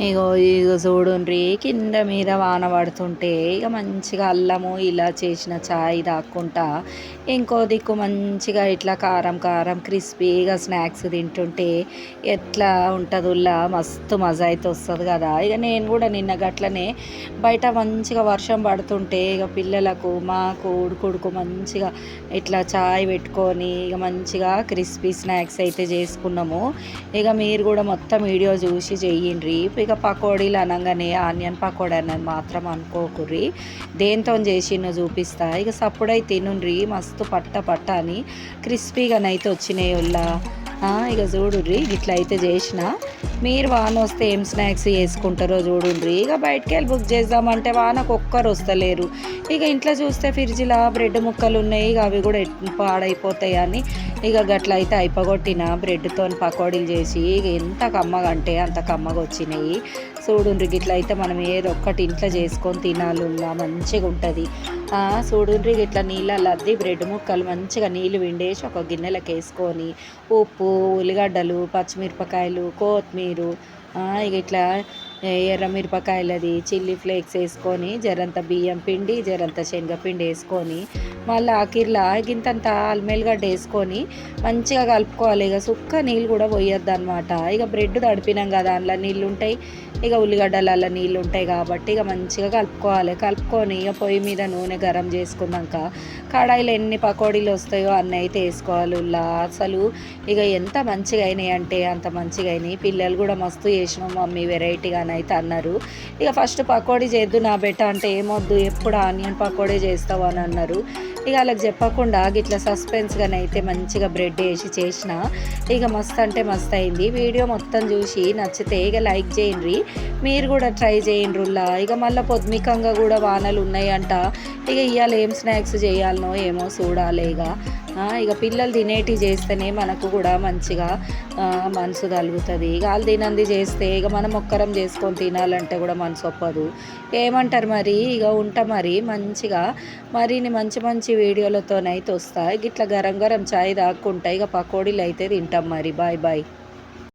ఇగో ఇగో చూడుండ్రి కింద మీద వాన పడుతుంటే ఇక మంచిగా అల్లము ఇలా చేసిన చాయ్ దాక్కుంటా ఇంకో దిక్కు మంచిగా ఇట్లా కారం కారం క్రిస్పీగా స్నాక్స్ తింటుంటే ఎట్లా ఉంటుందిలా మస్తు మజా అయితే వస్తుంది కదా. ఇక నేను కూడా నిన్న గట్లనే బయట మంచిగా వర్షం పడుతుంటే ఇక పిల్లలకు మాకు ఉడుకుడుకు మంచిగా ఇట్లా చాయ్ పెట్టుకొని ఇక మంచిగా క్రిస్పీ స్నాక్స్ అయితే చేసుకున్నాము. ఇక మీరు కూడా మొత్తం వీడియో చూసి చెయ్యండి ఇక పకోడీలు అనగానే ఆనియన్ పకోడీ అనేది మాత్రం అనుకోకుర్రి. దేంతో చేసినో చూపిస్తా. ఇక సప్పుడై తినుండ్రి మస్తు పట్ట పట్ట అని క్రిస్పీగానైతే వచ్చినాయి ఉల్లా ఇక చూడుర్రి ఇట్లా అయితే చేసిన. మీరు వాన వస్తే ఏం స్నాక్స్ చేసుకుంటారో చూడుండ్రి ఇక బయటకు వెళ్ళి బుక్ చేద్దామంటే వానకు ఒక్కరు వస్తలేరు. ఇక ఇంట్లో చూస్తే ఫ్రిడ్జ్లో బ్రెడ్ ముక్కలు ఉన్నాయి. ఇక అవి కూడా పాడైపోతాయి అని. ఇక గట్ల అయితే అయిపోగొట్టిన బ్రెడ్తో పకోడీలు చేసి ఇక ఎంత కమ్మగా అంటే అంత కమ్మగా వచ్చినాయి చూడుండ్రి గిట్ల అయితే మనం ఏదో ఒక్కటి ఇంట్లో చేసుకొని తినాలి. మంచిగా ఉంటుంది. చూడుండ్రి ఇట్లా నీళ్ళల్లో అద్ది బ్రెడ్ ముక్కలు మంచిగా నీళ్ళు విండేసి ఒక గిన్నెలకు వేసుకొని ఉప్పు ఉల్లిగడ్డలు పచ్చిమిరపకాయలు కొత్తిమీర 比如 ఇక ఇట్లా ఎర్ర మిరపకాయలది చిల్లీ ఫ్లేక్స్ వేసుకొని జరంత బియ్యం పిండి జరంత శనగపిండి వేసుకొని మళ్ళీ ఆఖిర్లా గింతంత అల్మేలుగడ్డ వేసుకొని మంచిగా కలుపుకోవాలి. ఇక సుక్క నీళ్ళు కూడా పోయొద్దు అనమాట ఇక బ్రెడ్ తడిపినాం కదా అందులో నీళ్ళు ఉంటాయి ఇక ఉల్లిగడ్డలలో నీళ్ళు ఉంటాయి కాబట్టి ఇక మంచిగా కలుపుకోవాలి. కలుపుకొని ఇక పొయ్యి మీద నూనె గరం చేసుకున్నాక కడాయిలో ఎన్ని పకోడీలు వస్తాయో అన్నీ అయితే వేసుకోవాలి. ఉల్లా అసలు ఇక ఎంత మంచిగా అయినాయి అంటే అంత మంచిగా అయినాయి. పిల్లలు కూడా మస్తు చేసినాం మమ్మీ వెరైటీగానే అయితే అన్నారు. ఇక ఫస్ట్ పకోడీ చేద్దు నా బెట్ట అంటే ఏమొద్దు ఎప్పుడు ఆనియన్ పకోడీ చేస్తావు అని అన్నారు. ఇక వాళ్ళకి చెప్పకుండా గిట్లా సస్పెన్స్గానే అయితే మంచిగా బ్రెడ్ వేసి చేసిన ఇక మస్తు అంటే మస్తు అయింది. వీడియో మొత్తం చూసి నచ్చితే ఇక లైక్ చేయండి. మీరు కూడా ట్రై చేయండ్రుల్లా. ఇక మళ్ళీ పొద్మికంగా కూడా వానలు ఉన్నాయంట. ఇక ఇవాళ ఏం స్నాక్స్ చేయాలనో ఏమో చూడాలి ఇక. ఇక పిల్లలు తినేటి చేస్తేనే మనకు కూడా మంచిగా మనసు కలుగుతుంది. ఇక వాళ్ళు తినంది చేస్తే ఇక మనం ఒక్కరం చేసుకొని తినాలంటే కూడా మనసు ఒప్పదు. ఏమంటారు మరి? ఇక ఉంటా మరి మంచిగా. మరిన్ని మంచి మంచి వీడియోలతోనైతే వస్తాయి ఇట్లా గరం గరం చాయ్ తాక్కుంటాయి ఇక పకోడీలు అయితే తింటాం మరి. Bye bye.